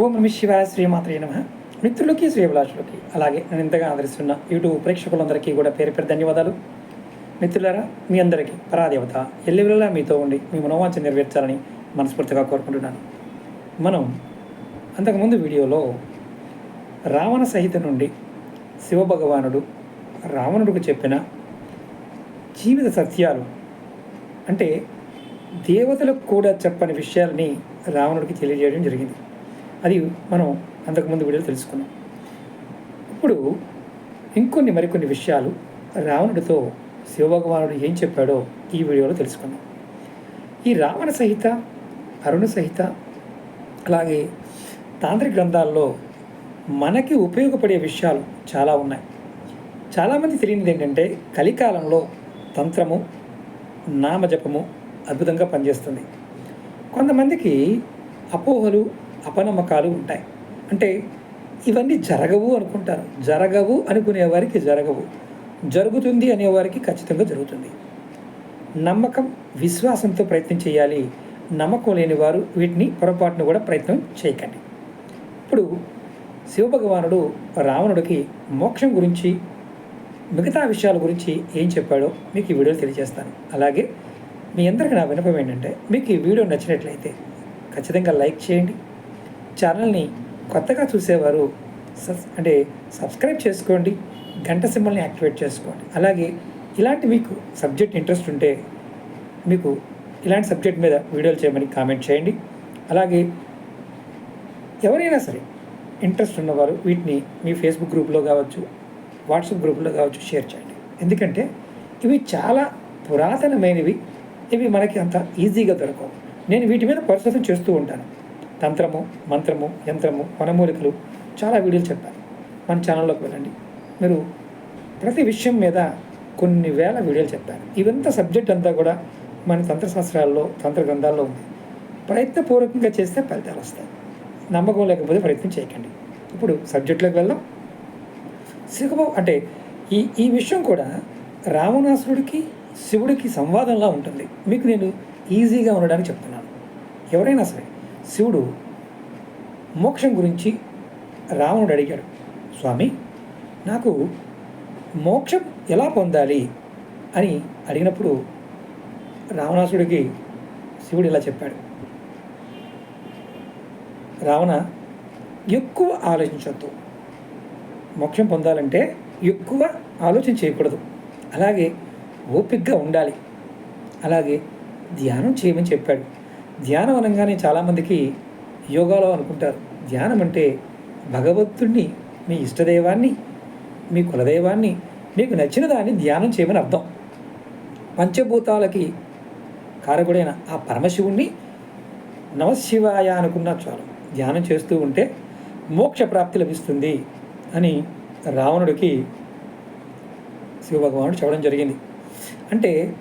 ఓం నమ శివాయ శ్రీమాత్రే నమ. మిత్రులకి శ్రీభిలాషులకి అలాగే నేను ఇంతగా ఆదరిస్తున్న యూట్యూబ్ ప్రేక్షకులందరికీ కూడా పేరు పేరు ధన్యవాదాలు. మిత్రులారా మీ అందరికీ పరాదేవత ఎల్లివెల్లా మీతో ఉండి మీ మనోవాంఛ నెరవేర్చాలని మనస్ఫూర్తిగా కోరుకుంటున్నాను. మనం అంతకుముందు వీడియోలో రావణ సహిత నుండి శివభగవానుడు రావణుడికి చెప్పిన జీవిత సత్యాలు అంటే దేవతలకు కూడా చెప్పని విషయాలని రావణుడికి తెలియజేయడం జరిగింది. అది మనం అంతకుముందు వీడియో తెలుసుకున్నాం. ఇప్పుడు ఇంకొన్ని మరికొన్ని విషయాలు రావణుడితో శివభగవానుడు ఏం చెప్పాడో ఈ వీడియోలో తెలుసుకుందాం. ఈ రావణ సహిత అరుణ సహిత అలాగే తాంత్రిక గ్రంథాల్లో మనకి ఉపయోగపడే విషయాలు చాలా ఉన్నాయి. చాలామంది తెలియనిది ఏంటంటే కలికాలంలో తంత్రము నామజపము అద్భుతంగా పనిచేస్తుంది. కొంతమందికి అపోహలు అపనమ్మకాలు ఉంటాయి. అంటే ఇవన్నీ జరగవు అనుకుంటారు. జరగవు అనుకునే వారికి జరగవు. జరుగుతుంది అనేవారికి ఖచ్చితంగా జరుగుతుంది. నమ్మకం విశ్వాసంతో ప్రయత్నం చేయాలి. నమ్మకం లేని వారు వీటిని పొరపాటును కూడా ప్రయత్నం చేయకండి. ఇప్పుడు శివభగవానుడు రావణుడికి మోక్షం గురించి మిగతా విషయాల గురించి ఏం చెప్పాడో మీకు ఈ వీడియోలో తెలియజేస్తాను. అలాగే మీ అందరికీ నా వినపం ఏంటంటే మీకు ఈ వీడియో నచ్చినట్లయితే ఖచ్చితంగా లైక్ చేయండి. ఛానల్ని కొత్తగా చూసేవారు సబ్ అంటే సబ్స్క్రైబ్ చేసుకోండి గంట సింబల్ని యాక్టివేట్ చేసుకోండి. అలాగే ఇలాంటి మీకు సబ్జెక్ట్ ఇంట్రెస్ట్ ఉంటే మీకు ఇలాంటి సబ్జెక్ట్ మీద వీడియోలు చేయమని కామెంట్ చేయండి. అలాగే ఎవరైనా సరే ఇంట్రెస్ట్ ఉన్నవారు వీటిని మీ ఫేస్బుక్ గ్రూప్లో కావచ్చు వాట్సాప్ గ్రూప్లో కావచ్చు షేర్ చేయండి. ఎందుకంటే ఇవి చాలా పురాతనమైనవి ఇవి మనకి అంత ఈజీగా దొరకవు. నేను వీటి మీద పరిశోధన చేస్తూ ఉంటాను. తంత్రము మంత్రము యంత్రము వనమూలికలు చాలా వీడియోలు చెప్పాను మన ఛానల్లోకి వెళ్ళండి. మీరు ప్రతి విషయం మీద కొన్ని వేల వీడియోలు చెప్పాను ఇవంతా సబ్జెక్ట్ అంతా కూడా మన తంత్రశాస్త్రాల్లో తంత్ర గ్రంథాల్లో ఉంది. ప్రయత్నపూర్వకంగా చేస్తే ఫలితాలు వస్తాయి. నమ్మకం లేకపోతే ప్రయత్నం చేయకండి. ఇప్పుడు సబ్జెక్టులోకి వెళ్దాం. శివబాబు అంటే ఈ ఈ విషయం కూడా రావణాసురుడికి శివుడికి సంవాదంలా ఉంటుంది. మీకు నేను ఈజీగా ఉండడానికి చెప్తున్నాను. ఎవరైనా సరే శివుడు మోక్షం గురించి రావణుడు అడిగాడు స్వామి నాకు మోక్షం ఎలా పొందాలి? అని అడిగినప్పుడు రావణాసుడికి శివుడు ఇలా చెప్పాడు రావణ ఎక్కువ ఆలోచించొద్దు. మోక్షం పొందాలంటే ఎక్కువ ఆలోచన చేయకూడదు. అలాగే ఓపికగా ఉండాలి. అలాగే ధ్యానం చేయమని చెప్పాడు. ధ్యానం అనగానే చాలామందికి యోగాలో అనుకుంటారు. ధ్యానం అంటే భగవంతుణ్ణి మీ ఇష్టదైవాన్ని మీ కులదైవాన్ని మీకు నచ్చిన దాన్ని ధ్యానం చేయమని అర్థం. పంచభూతాలకి కారకుడైన ఆ పరమశివుణ్ణి నమశివాయ అనుకున్న చాలు. ధ్యానం చేస్తూ ఉంటే మోక్ష ప్రాప్తి లభిస్తుంది అని రావణుడికి శివభగవానుడు చెప్పడం జరిగింది. అంటే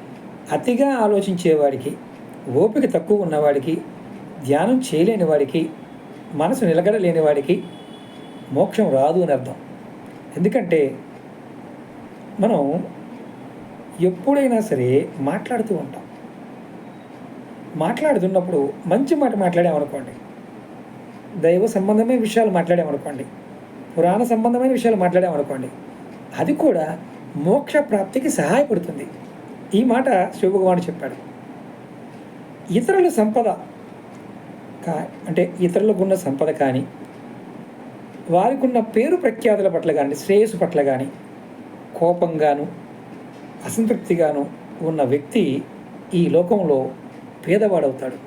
అతిగా ఆలోచించేవాడికి ఓపిక తక్కువ ఉన్నవాడికి ధ్యానం చేయలేని వాడికి మనసు నిలగడలేని వాడికి మోక్షం రాదు అని అర్థం. ఎందుకంటే మనం ఎప్పుడైనా సరే మాట్లాడుతూ ఉంటాం. మాట్లాడుతున్నప్పుడు మంచి మాట మాట్లాడామనుకోండి దైవ సంబంధమైన విషయాలు మాట్లాడామనుకోండి పురాణ సంబంధమైన విషయాలు మాట్లాడామనుకోండి అది కూడా మోక్ష ప్రాప్తికి సహాయపడుతుంది. ఈ మాట శివభగవాను చెప్పాడు. ఇతరుల సంపద కా అంటే ఇతరులకు ఉన్న సంపద కానీ వారికి ఉన్న పేరు ప్రఖ్యాతుల పట్ల కానీ శ్రేయస్సు పట్ల కానీ కోపంగాను అసంతృప్తిగాను ఉన్న వ్యక్తి ఈ లోకంలో పేదవాడవుతాడు.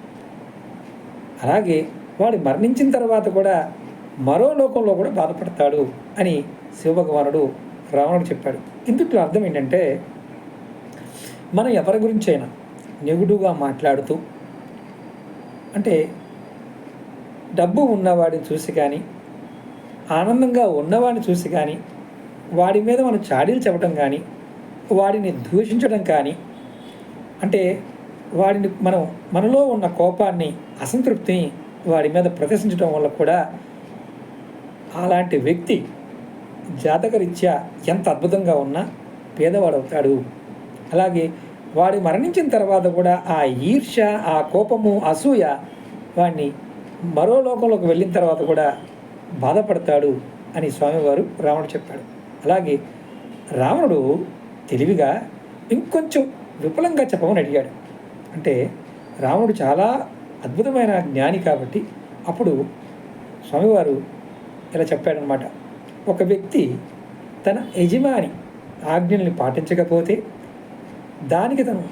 అలాగే వాడు మరణించిన తర్వాత కూడా మరో లోకంలో కూడా బాధపడతాడు అని శివభగవానుడు రావణుడు చెప్పాడు. ఇందుట్లో అర్థం ఏంటంటే మనం ఎవరి గురించైనా నెగుడుగా మాట్లాడుతూ అంటే డబ్బు ఉన్నవాడిని చూసి కానీ ఆనందంగా ఉన్నవాడిని చూసి కానీ వాడి మీద మనం చాడీలు చెప్పడం కానీ వాడిని దూషించడం కానీ అంటే వాడిని మనం మనలో ఉన్న కోపాన్ని అసంతృప్తిని వాడి మీద ప్రదర్శించడం వల్ల కూడా అలాంటి వ్యక్తి జాతకరీత్యా ఎంత అద్భుతంగా ఉన్నా పేదవాడవుతాడు. అలాగే వాడు మరణించిన తర్వాత కూడా ఆ ఈర్ష్య ఆ కోపము అసూయ వాడిని మరో లోకంలోకి వెళ్ళిన తర్వాత కూడా బాధపడతాడు అని స్వామివారు రావణుడు చెప్పాడు. అలాగే రావణుడు తెలివిగా ఇంకొంచెం విపులంగా చెప్పమని అడిగాడు. అంటే రావణుడు చాలా అద్భుతమైన జ్ఞాని కాబట్టి అప్పుడు స్వామివారు ఇలా చెప్పాడనమాట ఒక వ్యక్తి తన యజమాని ఆజ్ఞల్ని పాటించకపోతే దానికి తను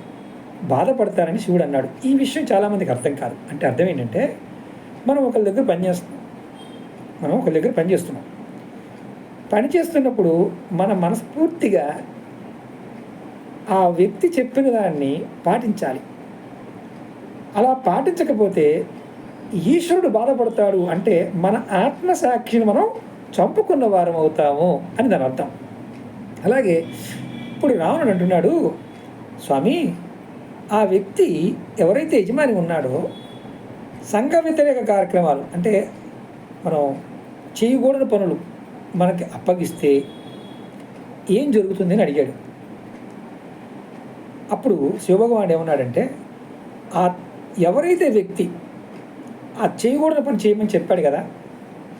బాధపడతారని శివుడు అన్నాడు. ఈ విషయం చాలామందికి అర్థం కాదు. అంటే అర్థం ఏంటంటే మనం ఒకరి దగ్గర పనిచేస్తున్నాం మనం ఒకరి దగ్గర పని చేస్తున్నాం. పని చేస్తున్నప్పుడు మన మనస్ఫూర్తిగా ఆ వ్యక్తి చెప్పిన దాన్ని పాటించాలి. అలా పాటించకపోతే ఈశ్వరుడు బాధపడతాడు అంటే మన ఆత్మసాక్షిని మనం చంపుకున్న వారం అవుతాము అని దాని అర్థం. అలాగే ఇప్పుడు రావణుడు అంటున్నాడు స్వామి ఆ వ్యక్తి ఎవరైతే యజమాని ఉన్నాడో సంఘ వ్యతిరేక కార్యక్రమాలు అంటే మనం చేయకూడని పనులు మనకి అప్పగిస్తే ఏం జరుగుతుంది అని అడిగాడు. అప్పుడు శివభగవానుడు ఏమన్నాడంటే ఆ ఎవరైతే వ్యక్తి ఆ చేయకూడని పని చేయమని చెప్పాడు కదా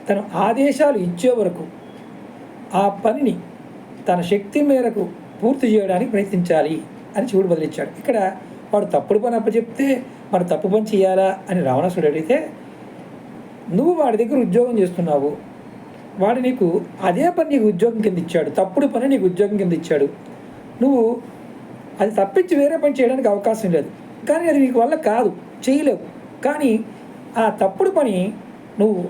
తను ఆదేశాలు ఇచ్చే వరకు ఆ పనిని తన శక్తి మేరకు పూర్తి చేయడానికి ప్రయత్నించాలి. అని శివుడు బదిలిచ్చాడు. ఇక్కడ వాడు తప్పుడు పని అప్పచెప్తే మరి తప్పు పని చేయాలా అని రావణాసుడు అడిగితే నువ్వు వాడి దగ్గర ఉద్యోగం చేస్తున్నావు. వాడు నీకు అదే పని నీకు ఉద్యోగం కింద ఇచ్చాడు. తప్పుడు పని నీకు ఉద్యోగం కింద ఇచ్చాడు. నువ్వు అది తప్పించి వేరే పని చేయడానికి అవకాశం లేదు. కానీ అది నీకు వల్ల కాదు. చేయలేవు. కానీ ఆ తప్పుడు పని నువ్వు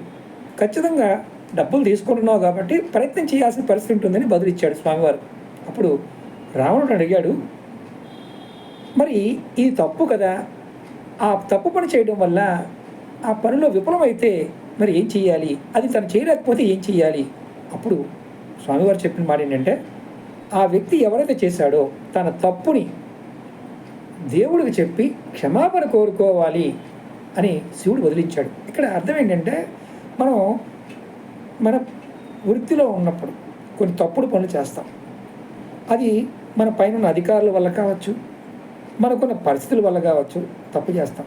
ఖచ్చితంగా డబ్బులు తీసుకుంటున్నావు కాబట్టి ప్రయత్నం చేయాల్సిన పరిస్థితి ఉంటుందని బదులిచ్చాడు స్వామివారు. అప్పుడు రావణుడు అడిగాడు మరి ఇది తప్పు కదా? ఆ తప్పు పని చేయడం వల్ల ఆ పనిలో విఫలమైతే మరి ఏం చేయాలి అది తను చేయలేకపోతే ఏం చేయాలి అప్పుడు స్వామివారు చెప్పిన మాట ఏంటంటే ఆ వ్యక్తి ఎవరైతే చేశాడో తన తప్పుని దేవుడికి చెప్పి క్షమాపణ కోరుకోవాలి అని శివుడు వదిలించాడు. ఇక్కడ అర్థం ఏంటంటే మనం మన వృత్తిలో ఉన్నప్పుడు కొన్ని తప్పుడు పనులు చేస్తాం. అది మన పైన ఉన్న అధికారుల వల్ల కావచ్చు మనకున్న పరిస్థితుల వల్ల కావచ్చు తప్పు చేస్తాం.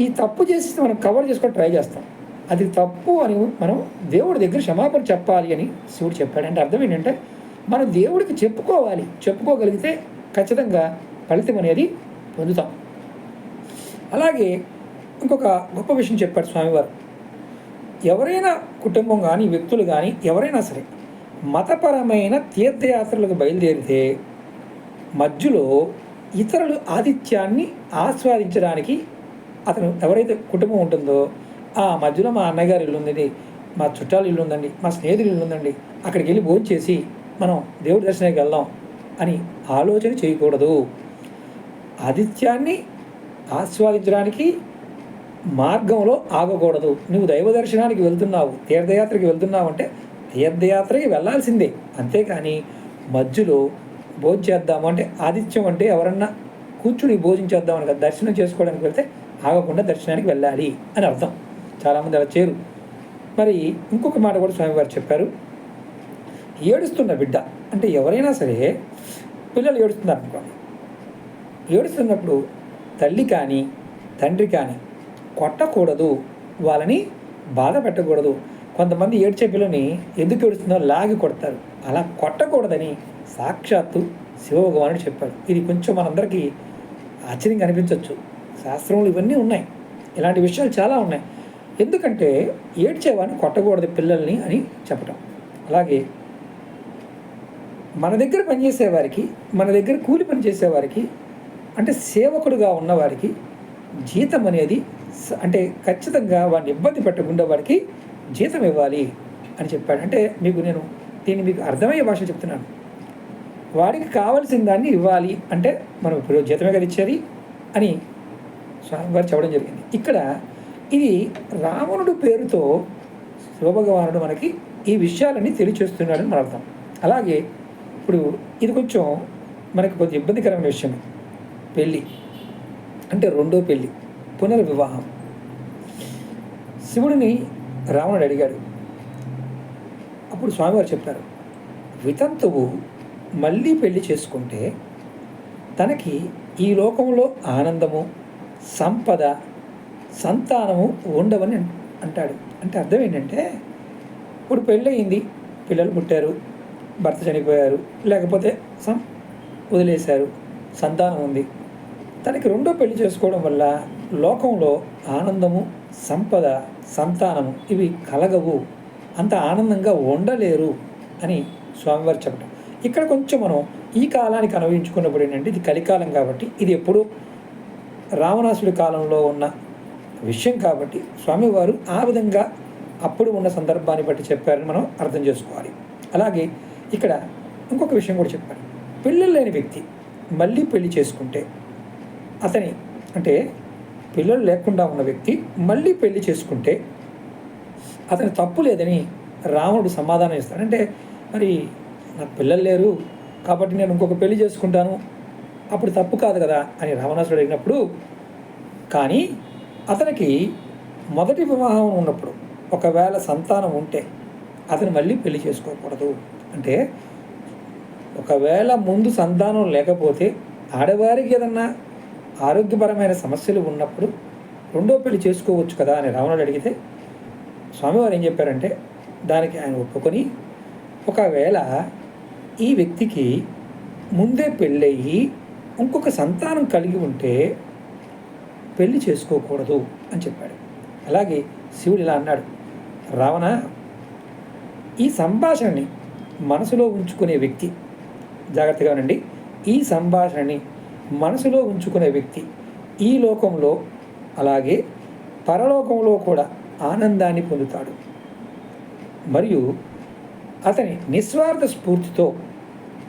ఈ తప్పు చేసి మనం కవర్ చేసుకొని ట్రై చేస్తాం. అది తప్పు అని మనం దేవుడి దగ్గర క్షమాపణ చెప్పాలి అని శివుడు చెప్పాడు అంటే అర్థం ఏంటంటే మనం దేవుడికి చెప్పుకోవాలి. చెప్పుకోగలిగితే ఖచ్చితంగా ఫలితం అనేది పొందుతాం. అలాగే ఇంకొక గొప్ప విషయం చెప్పాడు స్వామివారు. ఎవరైనా కుటుంబం కానీ వ్యక్తులు కానీ ఎవరైనా సరే మతపరమైన తీర్థయాత్రలకు బయలుదేరితే మధ్యలో ఇతరులు ఆతిథ్యాన్ని ఆస్వాదించడానికి అతను ఎవరైతే కుటుంబం ఉంటుందో ఆ మధ్యలో మా అన్నగారు ఇల్లు ఉందండి మా చుట్టాలు ఇల్లు ఉందండి మా స్నేహితులు ఇల్లు ఉందండి అక్కడికి వెళ్ళి భోజనం చేసి మనం దేవుడి దర్శనానికి వెళ్దాం అని ఆలోచన చేయకూడదు. ఆతిథ్యాన్ని ఆస్వాదించడానికి మార్గంలో ఆగకూడదు. నువ్వు దైవ దర్శనానికి వెళ్తున్నావు తీర్థయాత్రకి వెళ్తున్నావు అంటే తీర్థయాత్రకి వెళ్ళాల్సిందే అంతేకాని మధ్యలో భోజనం చేద్దాము అంటే ఆతిథ్యం అంటే ఎవరన్నా కూర్చుని భోజనం చేద్దామని కదా దర్శనం చేసుకోవడానికి వెళ్తే ఆగకుండా దర్శనానికి వెళ్ళాలి అని అర్థం. చాలామంది అలా చేరు మరి ఇంకొక మాట కూడా స్వామివారు చెప్పారు. ఏడుస్తున్న బిడ్డ అంటే ఎవరైనా సరే పిల్లలు ఏడుస్తున్నారు అనుకోండి. ఏడుస్తున్నప్పుడు తల్లి కానీ తండ్రి కానీ కొట్టకూడదు వాళ్ళని బాధ పెట్టకూడదు. కొంతమంది ఏడ్చే పిల్లని ఎందుకు ఏడుస్తుందో లాగి కొడతారు. అలా కొట్టకూడదని సాక్షాత్తు శివభగవానుడు చెప్పాడు. ఇది కొంచెం మనందరికీ ఆశ్చర్యంగా అనిపించవచ్చు శాస్త్రంలో ఇవన్నీ ఉన్నాయి. ఇలాంటి విషయాలు చాలా ఉన్నాయి. ఎందుకంటే ఏడ్చేవాడిని కొట్టకూడదు పిల్లల్ని అని చెప్పటం. అలాగే మన దగ్గర పనిచేసేవారికి మన దగ్గర కూలి పని చేసేవారికి అంటే సేవకుడుగా ఉన్నవారికి జీతం అనేది అంటే ఖచ్చితంగా వాడిని ఇబ్బంది పెట్టకుండా వాడికి జీతం ఇవ్వాలి అని చెప్పాడు. అంటే మీకు నేను దీన్ని మీకు అర్థమయ్యే భాష చెప్తున్నాను. వాడికి కావలసిన దాన్ని ఇవ్వాలి. అంటే మనం ఇప్పుడు జీతమే కదా ఇచ్చేది అని స్వామివారు చెప్పడం జరిగింది. ఇక్కడ ఇది రావణుడు పేరుతో శివభగవానుడు మనకి ఈ విషయాలన్నీ తెలియచేస్తున్నాడని మన అర్థం. అలాగే ఇప్పుడు ఇది కొంచెం మనకి కొద్దిగా ఇబ్బందికరమైన విషయం పెళ్ళి అంటే రెండో పెళ్ళి పునర్వివాహం. శివుడిని రావణుడు అడిగాడు. అప్పుడు స్వామివారు చెప్పారు వితంతువు మళ్ళీ పెళ్ళి చేసుకుంటే తనకి ఈ లోకంలో ఆనందము సంపద సంతానము ఉండవని అంటాడు. అంటే అర్థం ఏంటంటే ఇప్పుడు పెళ్ళయింది పిల్లలు పుట్టారు భర్త చనిపోయారు లేకపోతే సం వదిలేశారు సంతానం ఉంది. తనకి రెండో పెళ్ళి చేసుకోవడం వల్ల లోకంలో ఆనందము సంపద సంతానము ఇవి కలగవు. అంత ఆనందంగా ఉండలేరు అని స్వామివారు చెప్పడం ఇక్కడ కొంచెం మనం ఈ కాలానికి అనుభవించుకున్నప్పుడు ఏంటంటే ఇది కలికాలం కాబట్టి ఇది ఎప్పుడు రావణాసుడి కాలంలో ఉన్న విషయం కాబట్టి స్వామివారు ఆ విధంగా అప్పుడు ఉన్న సందర్భాన్ని బట్టి చెప్పారని మనం అర్థం చేసుకోవాలి. అలాగే ఇక్కడ ఇంకొక విషయం కూడా చెప్పారు పిల్లలు లేని వ్యక్తి మళ్ళీ పెళ్ళి చేసుకుంటే అతని అంటే పిల్లలు లేకుండా ఉన్న వ్యక్తి మళ్ళీ పెళ్ళి చేసుకుంటే అతని తప్పు లేదని రావణుడు సమాధానం ఇస్తాడు. అంటే మరి నాకు పిల్లలు లేరు కాబట్టి నేను ఇంకొక పెళ్ళి చేసుకుంటాను. అప్పుడు తప్పు కాదు కదా అని రావణాసుడు అడిగినప్పుడు కానీ అతనికి మొదటి వివాహం ఉన్నప్పుడు ఒకవేళ సంతానం ఉంటే అతను మళ్ళీ పెళ్ళి చేసుకోకూడదు. అంటే ఒకవేళ ముందు సంతానం లేకపోతే ఆడవారికి ఏదన్నా ఆరోగ్యపరమైన సమస్యలు ఉన్నప్పుడు రెండో పెళ్ళి చేసుకోవచ్చు కదా అని రావణుడు అడిగితే స్వామివారు ఏం చెప్పారంటే దానికి ఆయన ఒప్పుకొని ఒకవేళ ఈ వ్యక్తికి ముందే పెళ్ళయ్యి ఇంకొక సంతానం కలిగి ఉంటే పెళ్ళి చేసుకోకూడదు అని చెప్పాడు. అలాగే శివుడు ఇలా అన్నాడు రావణ ఈ సంభాషణని మనసులో ఉంచుకునే వ్యక్తి జాగ్రత్తగా ఉండండి. ఈ సంభాషణని మనసులో ఉంచుకునే వ్యక్తి ఈ లోకంలో అలాగే పరలోకంలో కూడా ఆనందాన్ని పొందుతాడు. మరియు అతని నిస్వార్థ స్ఫూర్తితో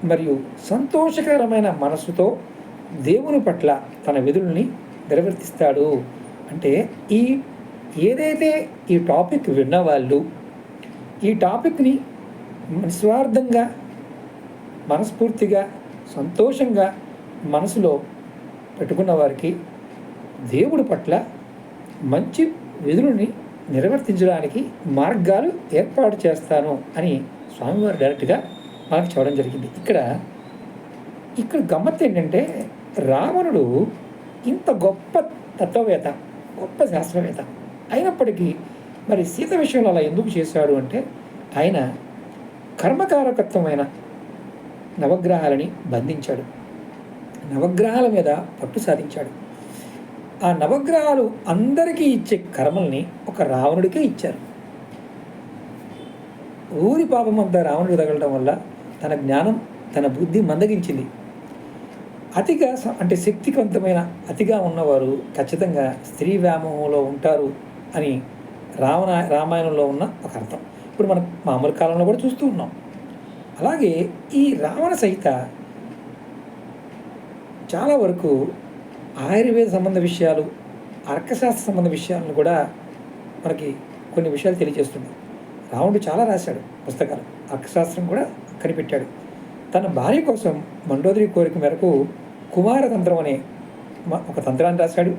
మరియు సంతోషకరమైన మనసుతో దేవుని పట్ల తన విధుల్ని నిర్వర్తిస్తాడు. అంటే ఈ ఏదైతే ఈ టాపిక్ విన్నవాళ్ళు ఈ టాపిక్ని నిస్వార్థంగా మనస్ఫూర్తిగా సంతోషంగా మనసులో పెట్టుకున్న వారికి దేవుడి పట్ల మంచి విధులని నిర్వర్తించడానికి మార్గాలు ఏర్పాటు చేస్తాను అని స్వామివారు డైరెక్ట్గా మనకు చూడడం జరిగింది. ఇక్కడ ఇక్కడ గమ్మత్తు ఏంటంటే రావణుడు ఇంత గొప్ప తత్వవేత్త గొప్ప శాస్త్రవేత్త అయినప్పటికీ మరి సీత విషయంలో అలా ఎందుకు చేశాడు అంటే ఆయన కర్మకారకత్వమైన నవగ్రహాలని బంధించాడు. నవగ్రహాల మీద పట్టు సాధించాడు. ఆ నవగ్రహాలు అందరికీ ఇచ్చే కర్మల్ని ఒక రావణుడికే ఇచ్చారు. ఊరి పాపం అంతా రావణుడు తగలడం వల్ల తన జ్ఞానం తన బుద్ధి మందగించింది. అతిగా అంటే శక్తివంతమైన అతిగా ఉన్నవారు ఖచ్చితంగా స్త్రీ వ్యామోహంలో ఉంటారు అని రావణ రామాయణంలో ఉన్న ఒక అర్థం. ఇప్పుడు మనం మామూలు కాలంలో కూడా చూస్తూ ఉన్నాం. అలాగే ఈ రావణ సహిత చాలా వరకు ఆయుర్వేద సంబంధ విషయాలు అర్కశాస్త్ర సంబంధ విషయాలను కూడా మనకి కొన్ని విషయాలు తెలియజేస్తున్నాయి రావణుడు చాలా రాశాడు పుస్తకాలు అర్కశాస్త్రం కూడా కనిపెట్టాడు. తన భార్య కోసం మండోదరి కోరిక మేరకు కుమారతంత్రం అనే ఒక తంత్రాన్ని రాశాడు.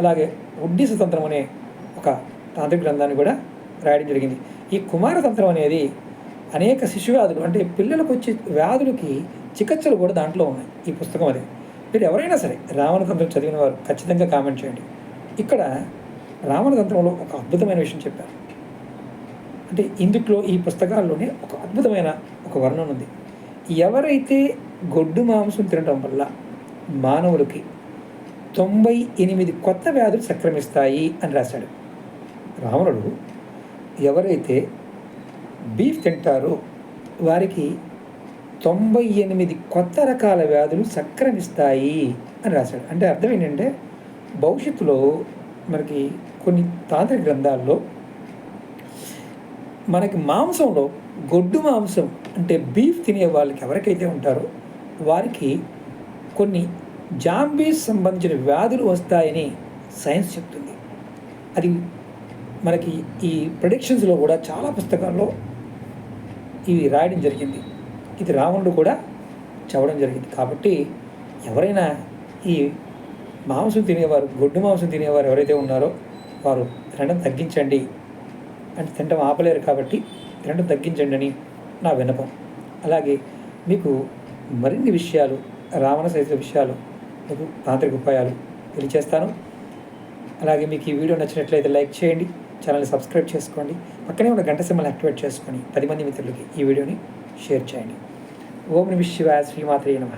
అలాగే ఉడ్డీస తంత్రం అనే ఒక తాంత్రిక గ్రంథాన్ని కూడా రాయడం జరిగింది. ఈ కుమారతంత్రం అనేది అనేక శిశువ్యాధులు అంటే పిల్లలకు వచ్చే వ్యాధులకి చికిత్సలు కూడా దాంట్లో ఉన్నాయి. ఈ పుస్తకం అది. మీరు ఎవరైనా సరే రావణతంత్రం చదివిన వారు ఖచ్చితంగా కామెంట్ చేయండి. ఇక్కడ రావణతంత్రంలో ఒక అద్భుతమైన విషయం చెప్పారు. అంటే ఇందుట్లో ఈ పుస్తకాల్లోనే ఒక అద్భుతమైన ఒక వర్ణన ఉంది. ఎవరైతే గొడ్డు మాంసం తినడం వల్ల మానవులకి తొంభై ఎనిమిది కొత్త వ్యాధులు సంక్రమిస్తాయి అని రాశాడు. రావణుడు ఎవరైతే బీఫ్ తింటారో వారికి తొంభై ఎనిమిది కొత్త రకాల వ్యాధులు సంక్రమిస్తాయి అని రాశాడు. అంటే అర్థం ఏంటంటే భవిష్యత్తులో మనకి కొన్ని తాంత్రిక గ్రంథాల్లో మనకి మాంసంలో గొడ్డు మాంసం అంటే బీఫ్ తినే వాళ్ళకి ఎవరికైతే ఉంటారో వారికి కొన్ని జాంబీస్ సంబంధించిన వ్యాధులు వస్తాయని సైన్స్ చెప్తుంది. అది మనకి ఈ ప్రొడిక్షన్స్లో కూడా చాలా పుస్తకాల్లో ఇవి రాయడం జరిగింది. ఇది రావణుడు కూడా చెప్పడం జరిగింది. కాబట్టి ఎవరైనా ఈ మాంసం తినేవారు గొడ్డు మాంసం తినేవారు ఎవరైతే ఉన్నారో వారు తినడం తగ్గించండి. అంటే తినడం ఆపలేరు కాబట్టి తినడం తగ్గించండి అని నా వినపం అలాగే మీకు మరిన్ని విషయాలు రావణ సహిత విషయాలు మీకు తాంత్రిక ఉపాయాలు తెలియచేస్తాను. అలాగే మీకు ఈ వీడియో నచ్చినట్లయితే లైక్ చేయండి ఛానల్ని సబ్స్క్రైబ్ చేసుకోండి పక్కనే ఉన్న గంట సింబల్ యాక్టివేట్ చేసుకొని పది మంది మిత్రులకి ఈ వీడియోని షేర్ చేయండి. ఓం నమ శివాయ శ్రీమాత్రే నమ.